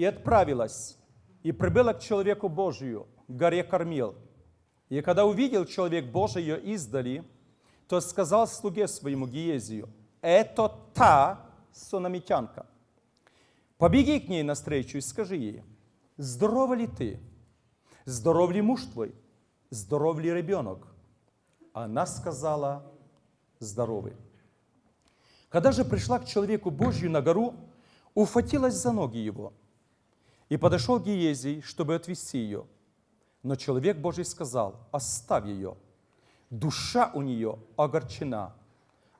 и отправилась, и прибыла к человеку Божию, к горе Кормил. И когда увидел человек Божий ее издали, то сказал слуге своему Гиезию, это та сунамитянка. Побеги к ней навстречу и скажи ей, здорова ли ты? Здоров ли муж твой? Здоров ли ребенок? Она сказала, здоровый. Когда же пришла к человеку Божью на гору, ухватилась за ноги его. И подошел Гиезий, чтобы отвести ее. Но человек Божий сказал, оставь ее. Душа у нее огорчена,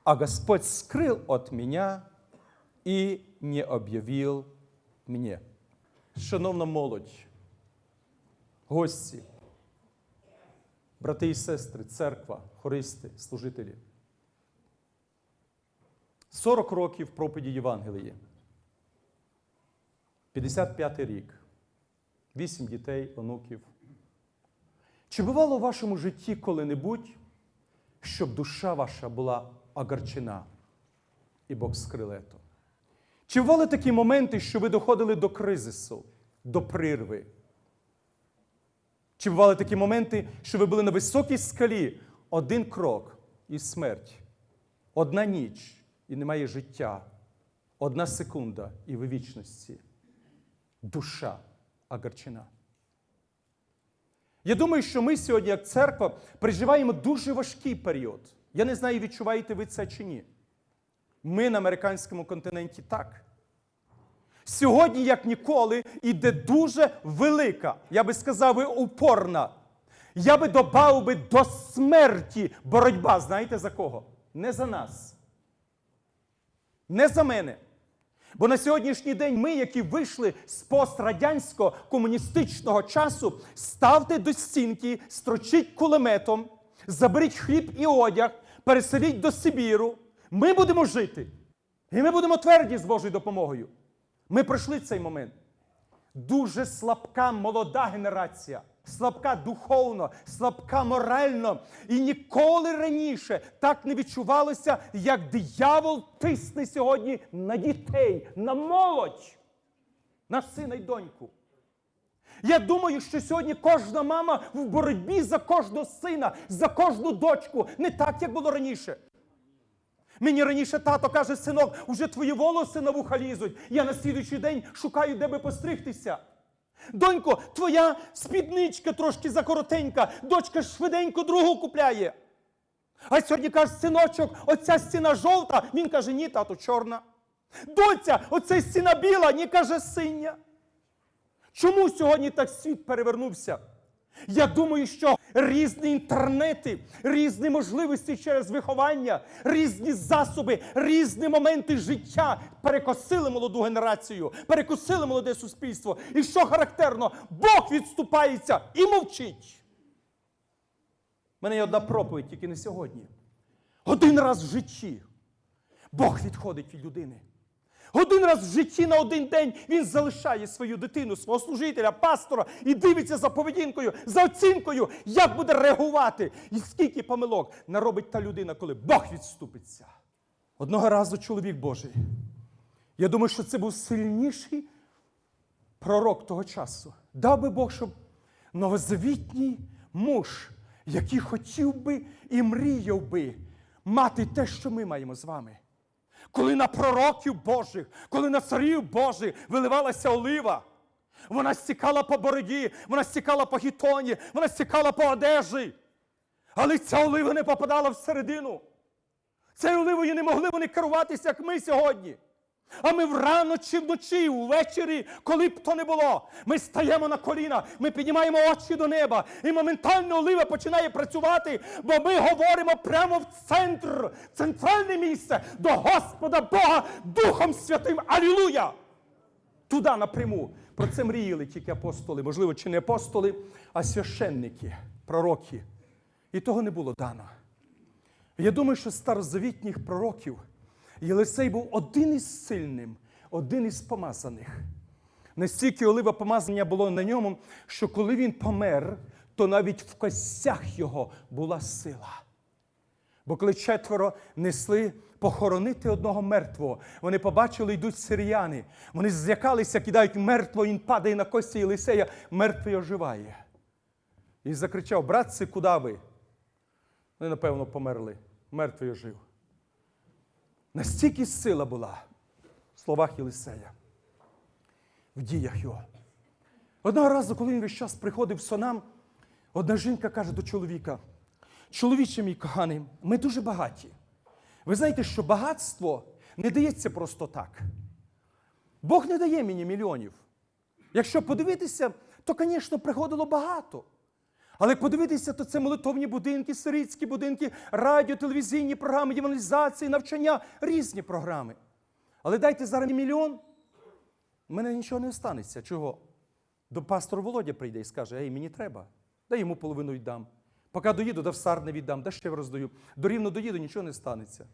а Господь скрыл от меня і не об'явив мені. Шановна молодь, гості, брати і сестри, церква, хористи, служителі. 40 років проповіді Євангелії. 55 рік. 8 дітей, онуків. Чи бувало у вашому житті коли-небудь, щоб душа ваша була огорчена, і Бог скрив ето? Чи бували такі моменти, що ви доходили до кризису, до прирви? Чи бували такі моменти, що ви були на високій скалі один крок і смерть, одна ніч і немає життя, одна секунда і ви вічності? Душа огорчена. Я думаю, що ми сьогодні, як церква, переживаємо дуже важкий період. Я не знаю, відчуваєте ви це чи ні. Ми на американському континенті так. Сьогодні, як ніколи, іде дуже велика, я би сказав, би, упорна. Я би додав би до смерті боротьба. Знаєте за кого? Не за нас. Не за мене. Бо на сьогоднішній день ми, які вийшли з пострадянського комуністичного часу, ставте до стінки, строчіть кулеметом, заберіть хліб і одяг, переселіть до Сибіру. Ми будемо жити. І ми будемо тверді з Божою допомогою. Ми пройшли цей момент. Дуже слабка молода генерація, слабка духовно, слабка морально. І ніколи раніше так не відчувалося, як диявол тисне сьогодні на дітей, на молодь, на сина й доньку. Я думаю, що сьогодні кожна мама в боротьбі за кожного сина, за кожну дочку, не так, як було раніше. Мені раніше тато каже, синок, уже твої волоси на вуха лізуть. Я на слідуючий день шукаю, де би постригтися. Донько, твоя спідничка трошки закоротенька, дочка швиденько другу купляє. А сьогодні каже, синочок, оця стіна жовта. Він каже, ні, тато, чорна. Доця, оця стіна біла, ні, каже, синя. Чому сьогодні так світ перевернувся? Я думаю, що різні інтернети, різні можливості через виховання, різні засоби, різні моменти життя перекосили молоду генерацію, перекосили молоде суспільство. І що характерно, Бог відступається і мовчить. У мене є одна проповідь, тільки не сьогодні. Один раз в житті Бог відходить від людини. Один раз в житті на один день він залишає свою дитину, свого служителя, пастора і дивиться за поведінкою, за оцінкою, як буде реагувати, і скільки помилок наробить та людина, коли Бог відступиться. Одного разу чоловік Божий. Я думаю, що це був сильніший пророк того часу. Дав би Бог, щоб новозавітній муж, який хотів би і мріяв би мати те, що ми маємо з вами. Коли на пророків Божих, коли на царів Божих виливалася олива, вона стікала по бороді, вона стікала по гітоні, вона стікала по одежі. Але ця олива не попадала всередину. Цією оливою не могли вони керуватися, як ми сьогодні. А ми врано чи вночі, ввечері, коли б то не було, ми стаємо на коліна, ми піднімаємо очі до неба, і моментально олива починає працювати, бо ми говоримо прямо в центр, центральне місце до Господа Бога Духом Святим. Алілуя! Туди напряму. Про це мріяли тільки апостоли, можливо, чи не апостоли, а священники, пророки. І того не було дано. Я думаю, що старозавітніх пророків Єлисей був один із сильним, один із помазаних. Настільки олива помазання було на ньому, що коли він помер, то навіть в костях його була сила. Бо коли четверо несли похоронити одного мертвого. Вони побачили, йдуть сиріяни. Вони злякалися, кидають мертвого, він падає на кості Єлисея, мертвий оживає. І закричав: братці, куди ви? Вони, напевно, померли. Мертвий ожив. Настільки сила була в словах Єлисея, в діях його. Одного разу, коли він весь час приходив сонам, одна жінка каже до чоловіка: чоловіче мій коханий, ми дуже багаті. Ви знаєте, що багатство не дається просто так. Бог не дає мені мільйонів. Якщо подивитися, то, звісно, приходило багато. Але подивитися, то це молитовні будинки, сирійські будинки, радіо, телевізійні програми, євангелізації, навчання, різні програми. Але дайте зараз мільйон, в мене нічого не останеться. Чого? До пастор Володя прийде і скаже, ей, мені треба. Дай йому половину віддам. Поки доїду, до всар не віддам, да ще роздаю. До рівно доїду, нічого не станеться.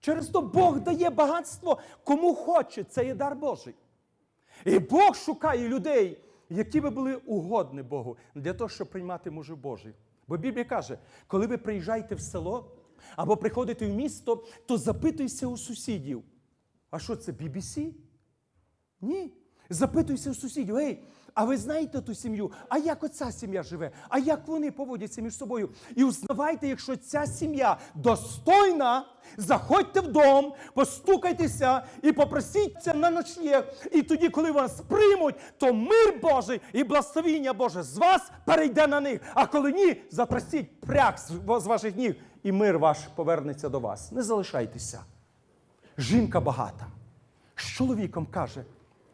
Через то Бог дає багатство кому хоче, це є дар Божий. І Бог шукає людей, які би були угодні Богу для того, щоб приймати мужу Божий. Бо Біблія каже, коли ви приїжджаєте в село або приходите в місто, то запитуйся у сусідів. А що це BBC? Ні. Запитуйся у сусідів, ей, а ви знаєте ту сім'ю? А як оця сім'я живе? А як вони поводяться між собою? І узнавайте, якщо ця сім'я достойна, заходьте в дом, постукайтеся і попросіться на ночліг. І тоді, коли вас приймуть, то мир Божий і благословіння Боже з вас перейде на них. А коли ні, затрасіть прях з з ваших ніг, і мир ваш повернеться до вас. Не залишайтеся. Жінка багата. З чоловіком каже: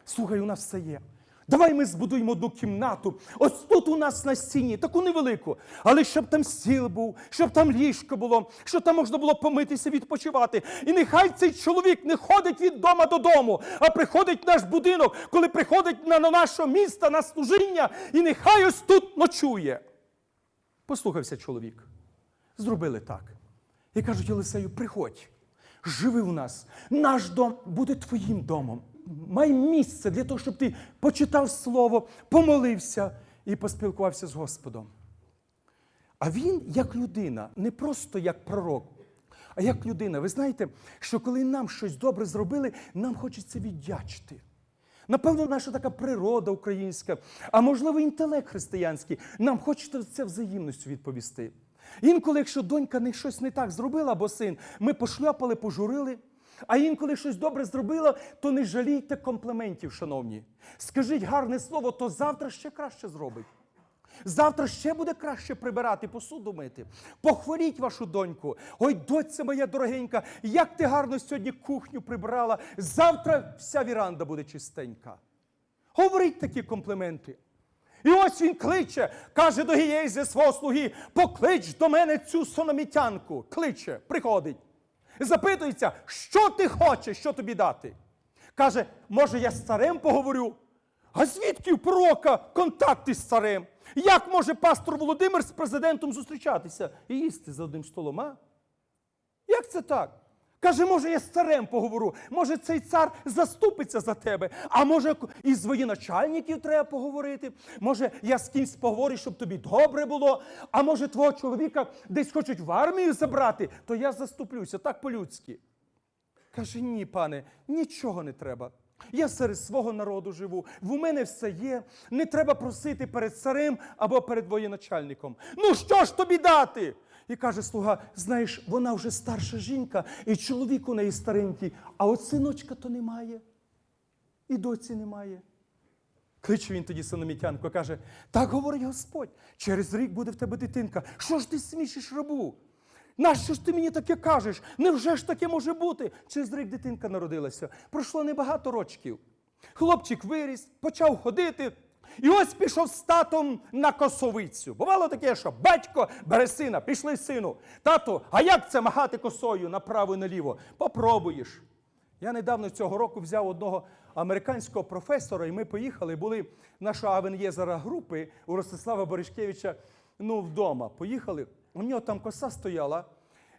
слухай, у нас все є. Давай ми збудуємо одну кімнату. Ось тут у нас на стіні, таку невелику. Але щоб там стіл був, щоб там ліжко було, щоб там можна було помитися, відпочивати. І нехай цей чоловік не ходить від дома додому, а приходить в наш будинок, коли приходить на, на наше місто, на служіння, і нехай ось тут ночує. Послухався чоловік. Зробили так. І кажуть Єлисею, приходь, живи у нас, наш дом буде твоїм домом. Май місце для того, щоб ти почитав слово, помолився і поспілкувався з Господом. А він як людина, не просто як пророк, а як людина. Ви знаєте, що коли нам щось добре зробили, нам хочеться віддячити. Напевно, наша така природа українська, а можливо, інтелект християнський, нам хочеться взаємністю відповісти. Інколи, якщо донька не щось не так зробила, або син, ми пошляпали, пожурили. А інколи щось добре зробила, то не жалійте компліментів, шановні. Скажіть гарне слово, то завтра ще краще зробить. Завтра ще буде краще прибирати, посуду мити. Похваліть вашу доньку. Ой, доця моя дорогенька, як ти гарно сьогодні кухню прибрала. Завтра вся віранда буде чистенька. Говоріть такі компліменти. І ось він кличе, каже до Гієзі свого слуги, поклич до мене цю сономітянку. Кличе, приходить. Запитується, що ти хочеш, що тобі дати. Каже, може, я з царем поговорю? А звідки у пророка контакти з царем? Як може пастор Володимир з президентом зустрічатися і їсти за одним столом? а? Як це так? Каже, може, я з царем поговорю, може, цей цар заступиться за тебе, а може, із воєначальників треба поговорити, може, я з кимсь поговорю, щоб тобі добре було, а може, твого чоловіка десь хочуть в армію забрати, то я заступлюся, так по-людськи. Каже, ні, пане, нічого не треба. Я серед свого народу живу, в мене все є. Не треба просити перед царем або перед воєначальником. Ну що ж тобі дати? І каже слуга: знаєш, вона вже старша жінка, і чоловік у неї старенький, а от синочка то немає, і доці немає. Кличе він тоді синомітянку, каже: так говорить Господь, через рік буде в тебе дитинка. Що ж ти смішиш рабу? Нащо ж ти мені таке кажеш? Невже ж таке може бути? Через рік дитинка народилася. Пройшло небагато рочків. Хлопчик виріс, почав ходити. І ось пішов з татом на косовицю. Бувало таке, що батько бере сина, пішли сину. Тату, а як це махати косою направо і наліво? Попробуєш. Я недавно цього року взяв одного американського професора, і ми поїхали, були наша Авенєзера групи у Ростислава Боришкевича ну, вдома. Поїхали. У нього там коса стояла.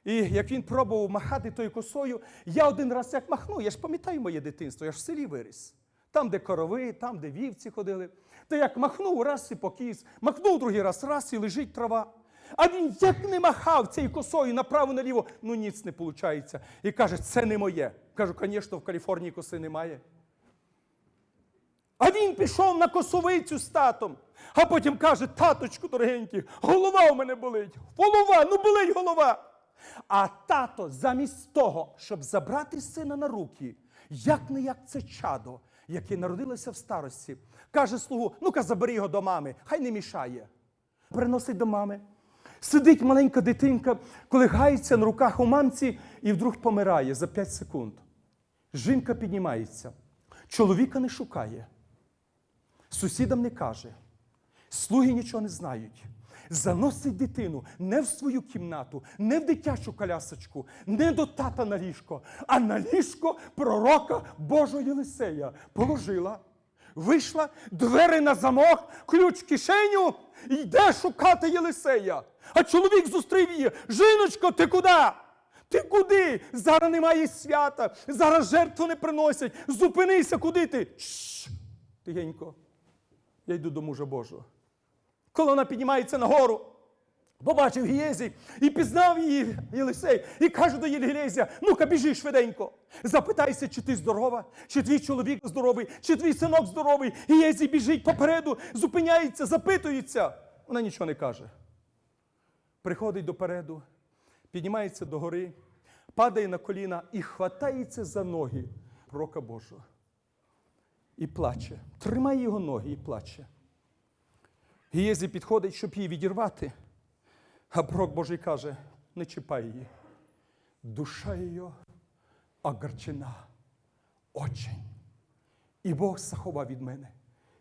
І як він пробував махати тою косою, я один раз як махну, я ж пам'ятаю моє дитинство, я ж в селі виріс. Там, де корови, там, де вівці ходили. То як махнув раз і покіс, махнув другий раз, раз і лежить трава. А він як не махав цією косою направо-наліво, ну ніц не виходить. І каже, це не моє. Кажу, звісно, в Каліфорнії коси немає. А він пішов на косовицю з татом. А потім каже: таточку дорогенький, голова у мене болить. Голова, ну болить голова. А тато, замість того, щоб забрати сина на руки, як не як це чадо, яке народилося в старості, каже слугу: ну-ка, забери його до мами, хай не мішає. Приносить до мами. Сидить маленька дитинка, коли гається на руках у мамці і вдруг помирає за 5 секунд. Жінка піднімається, чоловіка не шукає. Сусідам не каже, слуги нічого не знають. Заносить дитину не в свою кімнату, не в дитячу колясочку, не до тата на ліжко, а на ліжко пророка Божого Єлисея. Положила, вийшла, двері на замок, ключ в кишеню йде шукати Єлисея. А чоловік зустрів її. Жіночко, ти куди? Ти куди? Зараз немає свята, зараз жертву не приносять. Зупинися, куди ти? Шш, тихенько. Я йду до мужа Божого. Коли вона піднімається нагору, побачив Гієзі і пізнав її Єлисей, і каже до Єлізія, ну-ка біжи швиденько. Запитайся, чи ти здорова, чи твій чоловік здоровий, чи твій синок здоровий. Гієзі біжить попереду, зупиняється, запитується. Вона нічого не каже. Приходить допереду, піднімається до гори, падає на коліна і хватається за ноги пророка Божого і плаче. Тримає його ноги і плаче. Гієзі підходить, щоб її відірвати. А пророк Божий каже: не чіпай її. Душа її огорчена очень. І Бог заховав від мене,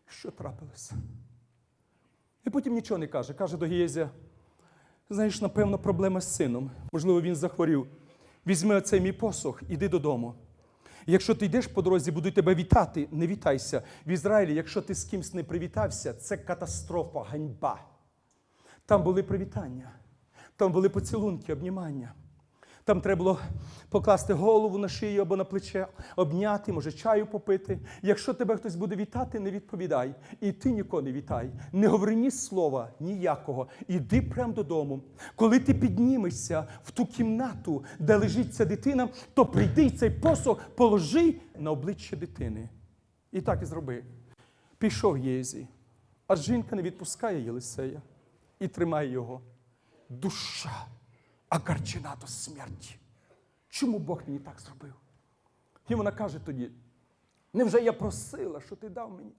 що трапилося. І потім нічого не каже. Каже до Гієзія, знаєш, напевно, проблема з сином. Можливо, він захворів. Візьми оцей мій посох, іди додому. Якщо ти йдеш по дорозі, будуть тебе вітати, не вітайся. В Ізраїлі, якщо ти з кимсь не привітався, це катастрофа, ганьба. Там були привітання, там були поцілунки, обнімання. Там треба було покласти голову на шию або на плече, обняти, може, чаю попити. Якщо тебе хтось буде вітати, не відповідай. І ти нікого не вітай. Не говори ні слова, ніякого. Іди прямо додому. Коли ти піднімешся в ту кімнату, де лежить ця дитина, то прийди цей посох, положи на обличчя дитини. І так і зроби. Пішов Єзі, а жінка не відпускає Єлисея і тримає його. Душа огорчена до смерті. Чому Бог мені так зробив? І вона каже тоді: невже я просила, що ти дав мені?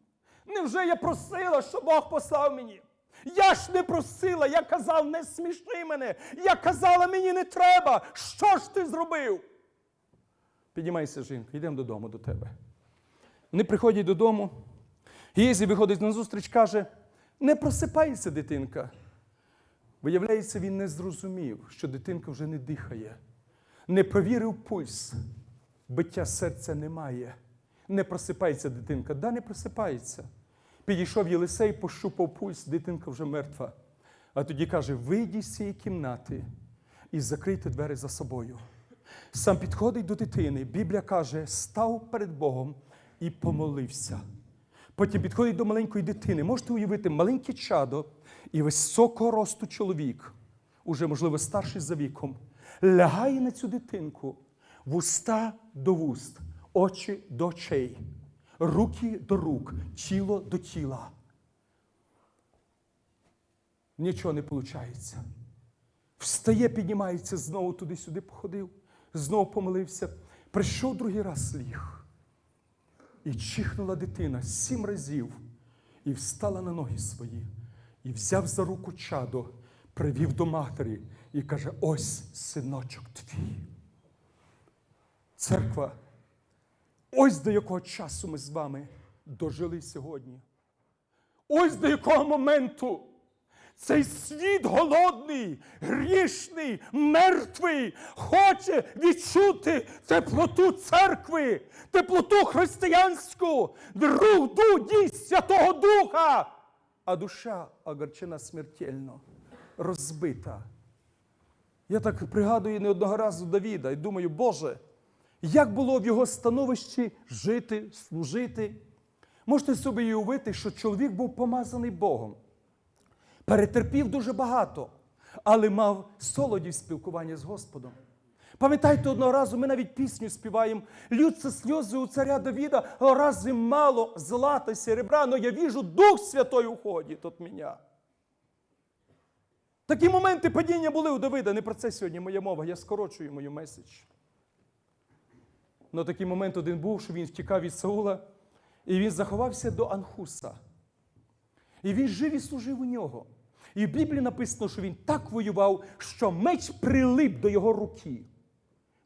Невже я просила, що Бог послав мені? Я ж не просила, я казав, не сміши мене. Я казала, мені не треба. Що ж ти зробив? Піднімайся, жінка, йдемо додому до тебе. Вони приходять додому. Гізі виходить на зустріч, каже: не просипайся, дитинка. Виявляється, він не зрозумів, що дитинка вже не дихає, не провірив пульс, биття серця немає. Не просипається дитинка. Да, не просипається. Підійшов Єлисей, пощупав пульс, дитинка вже мертва. А тоді каже: вийдіть з цієї кімнати і закрийте двері за собою. Сам підходить до дитини. Біблія каже, став перед Богом і помолився. Потім підходить до маленької дитини. Можете уявити, маленьке чадо і високого росту чоловік, уже, можливо, старший за віком, лягає на цю дитинку вуста до вуст, очі до очей, руки до рук, тіло до тіла. Нічого не виходить. Встає, піднімається, знову туди-сюди походив, знову помолився. Прийшов другий раз ліг. І чихнула дитина сім разів і встала на ноги свої, і взяв за руку чадо, привів до матері і каже: ось синочок твій. Церква, ось до якого часу ми з вами дожили сьогодні. Ось до якого моменту цей світ голодний, грішний, мертвий, хоче відчути теплоту церкви, теплоту християнську, друг дуді Святого Духа. А душа огорчена смертельно, розбита. Я так пригадую не одного разу Давіда і думаю, Боже, як було в його становищі жити, служити. Можете собі уявити, що чоловік був помазаний Богом перетерпів дуже багато. але мав солодів спілкування з Господом. Пам'ятаєте, одного разу ми навіть пісню співаємо. Льються сльози у царя Давіда, рази мало злата серебра, но я віжу Дух Святой уходить от мене. Такі моменти падіння були у Давида. Не про це сьогодні моя мова, я скорочую мою меседж. Но такий момент один був, що він втікав від Саула, і він заховався до Анхуса. І він жив і служив у нього. І в Біблії написано, що він так воював, що меч прилип до його руки.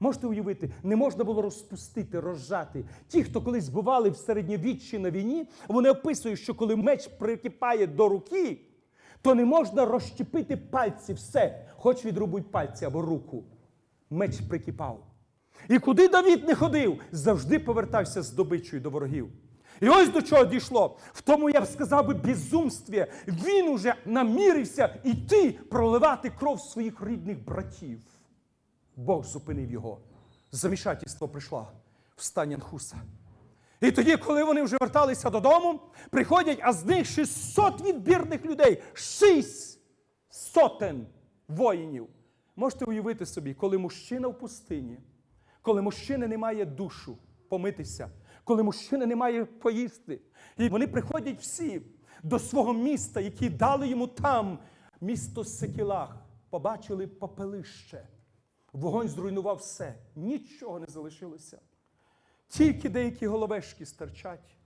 Можете уявити, не можна було розпустити, розжати. Ті, хто колись бували в середньовіччі на війні, вони описують, що коли меч прикипає до руки, то не можна розщепити пальці, все, хоч відрубуй пальці або руку. Меч прикипав. І куди Давід не ходив, завжди повертався з добичою до ворогів. І ось до чого дійшло. В тому, я б сказав би, безумстві. Він уже намірився іти проливати кров своїх рідних братів. Бог зупинив його. Замішательство прийшло в стані Анхуса. І тоді, коли вони вже верталися додому, приходять, а з них 600 відбірних людей, шість сотень воїнів. Можете уявити собі, коли мужчина в пустині, коли мужчина не має душу помитися, коли мужчина не має поїсти. І вони приходять всі до свого міста, які дали йому там, місто Секілах, побачили попелище. Вогонь зруйнував все, нічого не залишилося. Тільки деякі головешки стирчать.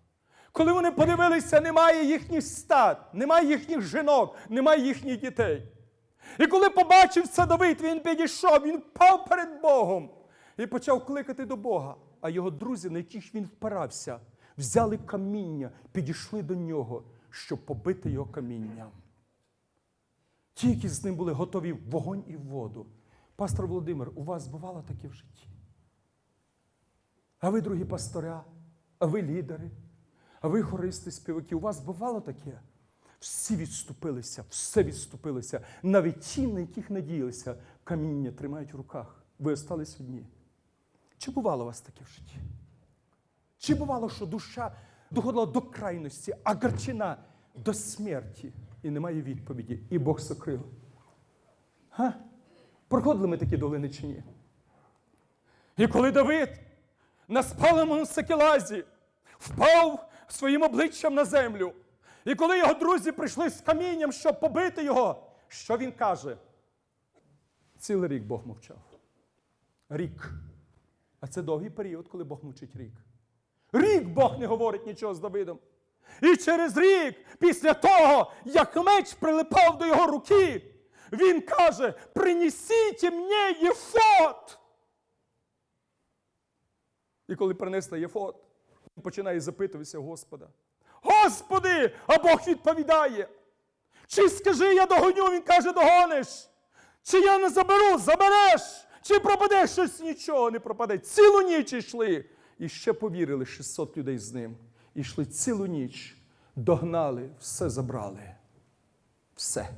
Коли вони подивилися, немає їхніх стад, немає їхніх жінок, немає їхніх дітей. І коли побачив це він підійшов, він впав перед Богом і почав кликати до Бога. А його друзі, на яких він впирався, взяли каміння, підійшли до нього, щоб побити його камінням. Ті, які з ним були готові вогонь і воду. Пастор Володимир, у вас бувало таке в житті? А ви, другі пастора, а ви лідери, а ви хористи, співаки, у вас бувало таке? Всі відступилися, все відступилися. Навіть ті, на яких надіялися, каміння тримають в руках. Ви остались одні. Чи бувало у вас таке в житті? Чи бувало, що душа доходила до крайності, а гарчина до смерті і немає відповіді, і Бог сокрив? Га? Проходили ми такі долини чи ні? І коли Давид на спаленому Сакелазі впав своїм обличчям на землю, і коли його друзі прийшли з камінням, щоб побити його, що він каже? Цілий рік Бог мовчав. Рік. А це довгий період, коли Бог мовчить рік. Рік Бог не говорить нічого з Давидом. І через рік, після того, як меч прилипав до його руки, він каже: принесіть мені єфот. І коли принесли єфот, він починає запитуватися Господа. Господи, а Бог відповідає. Чи скажи, я догоню, він каже, догониш. Чи я не заберу, забереш. Чи пропаде щось нічого не пропаде. Цілу ніч йшли. І ще повірили 600 людей з ним. І йшли цілу ніч, догнали, все забрали. Все.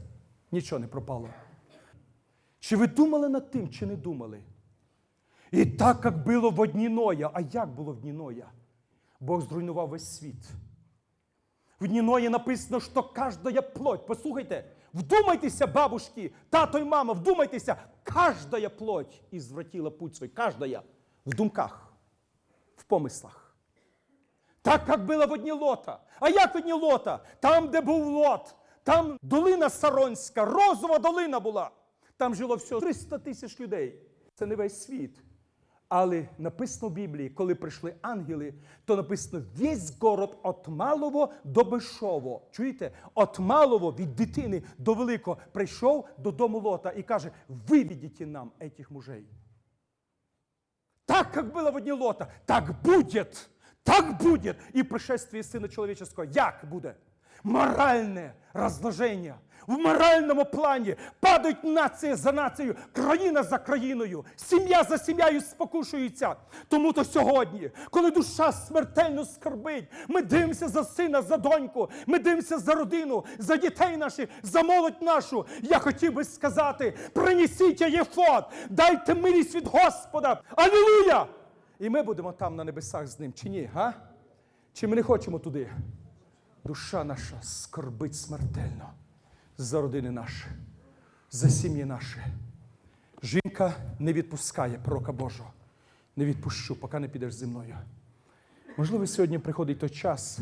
Нічого не пропало. Чи ви думали над тим, чи не думали? І так, як було в одні Ноя. А як було в дні Ноя? Бог зруйнував весь світ. В дні Ноя написано, що кожна плоть. Послухайте, вдумайтеся, бабушки, тато і мама, вдумайтеся, кожна плоть і ізвратила путь свій, кожна в думках, в помислах. Так, як було в одні лота. А як в одні лота? Там, де був лот, там долина Саронська, розова долина була. Там жило всього 300 тисяч людей. Це не весь світ. Але написано в Біблії, коли прийшли ангели, то написано весь город от малого до большого. Чуєте? От малого від дитини до великого прийшов додому Лота і каже: виведіть нам этих мужей. Так, как было в одні Лота, так будет, так будет і пришествие Сина Чоловічого. Як буде? Моральне розложення. В моральному плані падають нація за нацією, країна за країною, сім'я за сім'єю спокушується. Тому то сьогодні, коли душа смертельно скорбить, ми дивимося за сина, за доньку, ми дивимося за родину, за дітей наших, за молодь нашу. Я хотів би сказати: принесіть єфот, дайте милість від Господа. Алілуя! І ми будемо там на небесах з ним, чи ні? Га? Чи ми не хочемо туди? Душа наша скорбить смертельно за родини наші. за сім'ї наші. Жінка не відпускає пророка Божого. Не відпущу, поки не підеш зі мною. Можливо, сьогодні приходить той час,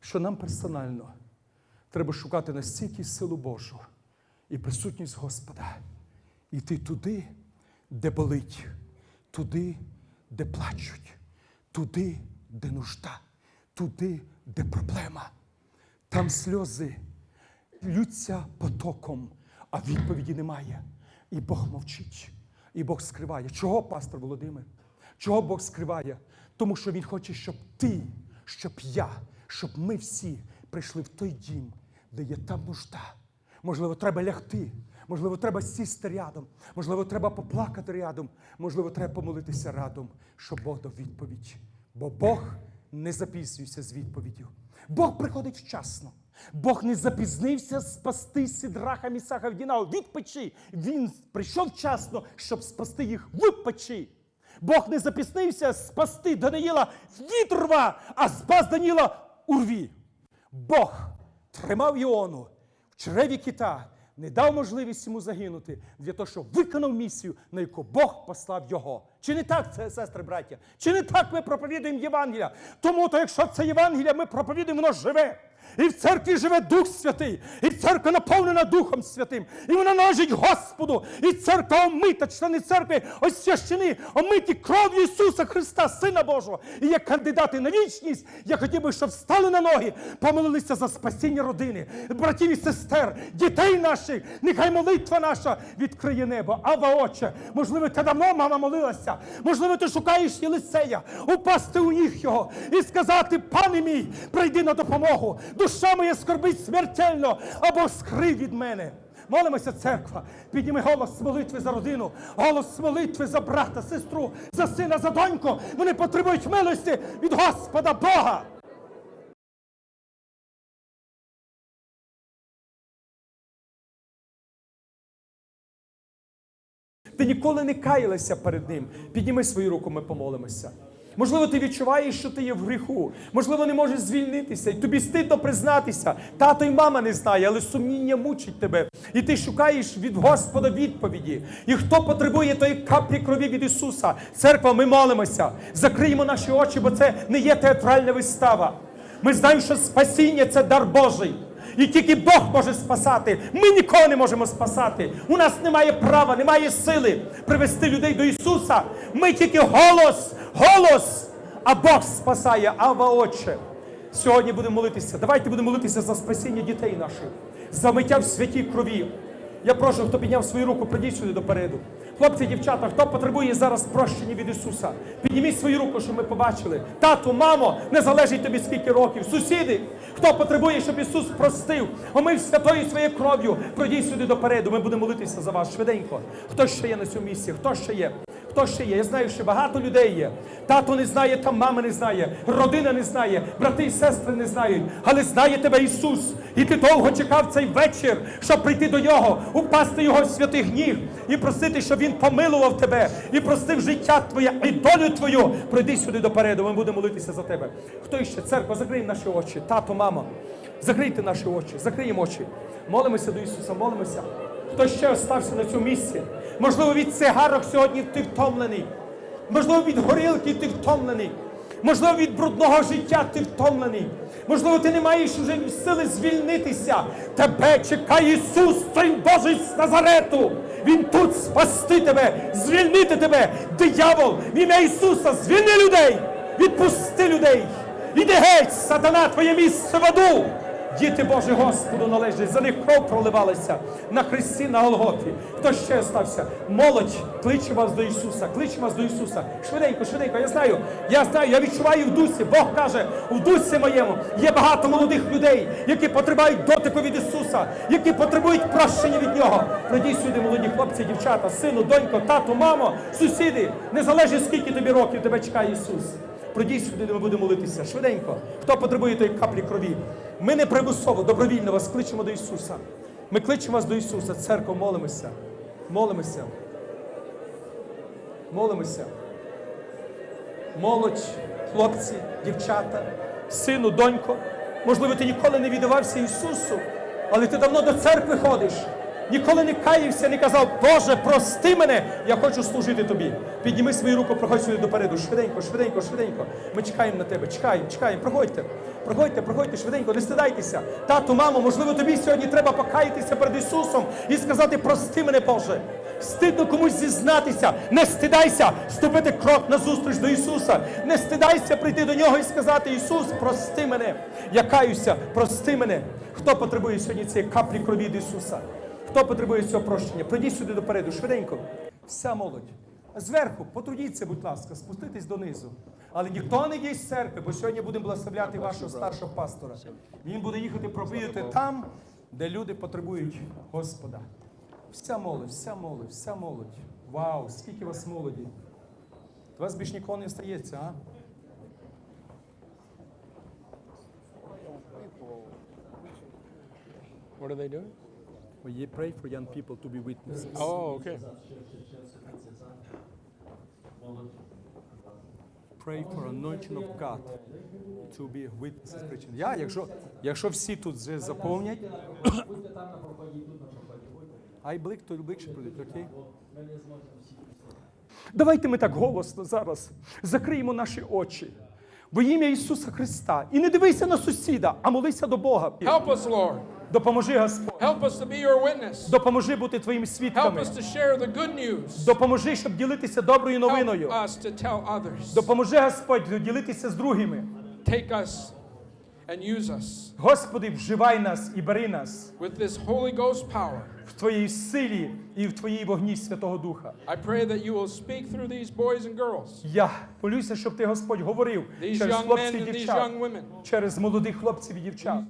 що нам персонально треба шукати настільки силу Божу і присутність Господа. Йти туди, де болить, туди, де плачуть, туди, де нужда, туди, де проблема. Там сльози лються потоком, а відповіді немає. І Бог мовчить, і Бог скриває. Чого, пастор Володимир? Чого Бог скриває? Тому що Він хоче, щоб ти, щоб я, щоб ми всі прийшли в той дім, де є там нужда. Можливо, треба лягти, можливо, треба сісти рядом, можливо, треба поплакати рядом, можливо, треба помолитися радом, щоб Бог дав відповідь. Бо Бог не запізнюється з відповіддю. Бог приходить вчасно. Бог не запізнився спасти Сідраха, Місаха, Вдінау від печі. Він прийшов вчасно, щоб спасти їх в. Бог не запізнився спасти Даниїла від рва, а спас Даніла у рві. Бог тримав Іону в чреві кита, не дав можливість йому загинути для того, щоб виконав місію, на яку Бог послав його. Чи не так це, сестри, браття? Чи не так ми проповідуємо Євангелія? Тому, то якщо це Євангелія, ми проповідуємо, воно живе. І в церкві живе Дух Святий, і церква наповнена Духом Святим, і вона належить Господу, і церква омита, члени церкви освящені, омиті кров'ю Ісуса Христа, Сина Божого. І як кандидати на вічність, я хотів би, щоб встали на ноги, помолилися за спасіння родини, братів і сестер, дітей наших. Нехай молитва наша відкриє небо. Ава, Отче, можливо, ти давно мама молилася, можливо, ти шукаєш Єлисея, упасти у ніг його і сказати, пане мій, прийди на допомогу. Душа моя скорбить смертельно, або скрий від мене. Молимося, церква, підніми голос молитви за родину, голос молитви за брата, сестру, за сина, за доньку. Вони потребують милості від Господа Бога. Ти ніколи не каялася перед ним. Підніми свою руку, ми помолимося. Можливо, ти відчуваєш, що ти є в гріху. Можливо, не можеш звільнитися, і тобі стидно признатися. Тато і мама не знає, але сумніння мучить тебе. І ти шукаєш від Господа відповіді. І хто потребує тої каплі крові від Ісуса? Церква, ми молимося. Закриємо наші очі, бо це не є театральна вистава. Ми знаємо, що спасіння це дар Божий. І тільки Бог може спасати. Ми нікого не можемо спасати. У нас немає права, немає сили привести людей до Ісуса. Ми тільки голос, голос, а Бог спасає, Ава Отче. Сьогодні будемо молитися. Давайте будемо молитися за спасіння дітей наших, за миття в святій крові. Я прошу, хто підняв свою руку, прийдіть сюди допереду. Хлопці, дівчата, хто потребує зараз прощення від Ісуса, підніміть свою руку, щоб ми побачили. Тату, мамо, не залежить тобі скільки років. Сусіди, хто потребує, щоб Ісус простив, омив святою своєю кров'ю, пройдіть сюди допереду. Ми будемо молитися за вас швиденько. Хто ще є на цьому місці? Хто ще є? Хто ще є? Я знаю, що багато людей є. Тато не знає, там мама не знає, родина не знає, брати і сестри не знають. Але знає тебе Ісус. І ти довго чекав цей вечір, щоб прийти до нього, упасти його в святих ніг і просити, щоб він помилував тебе і простив життя твоє і долю твою. Пройди сюди допереду. Ми будемо молитися за тебе. Хто іще? Церква, закрий наші очі. Тато, мама, закрийте наші очі, закриємо очі. Молимося до Ісуса, молимося. Хто ще остався на цьому місці? Можливо, від цигарок сьогодні ти втомлений. Можливо, від горілки ти втомлений. Можливо, від брудного життя ти втомлений. Можливо, ти не маєш вже сили звільнитися. Тебе чекає Ісус, Син Божий з Назарету. Він тут спасти тебе, звільнити тебе. Диявол, в ім'я Ісуса, звільни людей, відпусти людей. Іди геть, сатана, твоє місце в аду. Діти Божі Господу належать, за них кров проливалася на хресті на Голгофі. Хто ще остався? Молодь, кличе вас до Ісуса, кличе вас до Ісуса. Швиденько, швиденько, я знаю, я знаю, я відчуваю в дусі. Бог каже, в дусі моєму є багато молодих людей, які потребують дотику від Ісуса, які потребують прощення від Нього. Прийдіть сюди, молоді хлопці, дівчата, сину, донько, тату, мамо, сусіди. Не залежить, скільки тобі років тебе чекає Ісус. Пройдіть сюди, ми будемо молитися. Швиденько. Хто потребує тої каплі крові? Ми не примусово, добровільно вас кличемо до Ісуса. Ми кличемо вас до Ісуса. Церква, молимося. Молимося. Молимося. Молодь, хлопці, дівчата, сину, донько. Можливо, ти ніколи не віддавався Ісусу, але ти давно до церкви ходиш. Ніколи не каявся, не казав, Боже, прости мене, я хочу служити тобі. Підніми свою руку, проходь сюди допереду. Швиденько, швиденько, швиденько. Ми чекаємо на тебе, чекаємо, чекаємо. Проходьте, проходьте, проходьте швиденько, не стидайтеся. Тату, мамо, можливо, тобі сьогодні треба покаятися перед Ісусом і сказати, прости мене, Боже. Стидно комусь зізнатися, не стидайся ступити крок назустріч до Ісуса. Не стидайся прийти до Нього і сказати: Ісус, прости мене, я каюся, прости мене. Хто потребує сьогодні цієї каплі крові від Ісуса? Хто потребує цього прощення? Пройдіть сюди допереду, швиденько. Вся молодь. Зверху, потрудіться, будь ласка, спуститесь донизу. Але ніхто не йде з церкви, бо сьогодні будемо благословляти вашого старшого пастора. Він буде їхати проповідати там, де люди потребують Господа. Вся молодь, вся молодь, вся молодь. Вау, скільки вас молоді. У вас більш нікого не стається, а? What are they doing? We pray for young people to be witnesses. Oh, okay. Pray for anointing of God to be witnesses preaching. Я, якщо, якщо всі тут вже заповнять, ай блик, то ближче прийдуть, окей? Давайте ми так голосно зараз закриємо наші очі. Во ім'я Ісуса Христа. І не дивися на сусіда, а молися до Бога. Help us, Lord. Допоможи Господь. Help us to be your witness. Допоможи бути твоїми Help свідками. us to share the good news. Допоможи, щоб ділитися доброю Help новиною. us to tell others. Допоможи Господь ділитися з другими. Take us and use us Господи, вживай нас і бери нас with this Holy Ghost power. в Твоїй силі і в Твоїй вогні Святого Духа. I pray that you will speak through these boys and girls, Я молюся, щоб ти, Господь, говорив these через young men хлопців і and these дівчат, young women. через молодих хлопців і дівчат.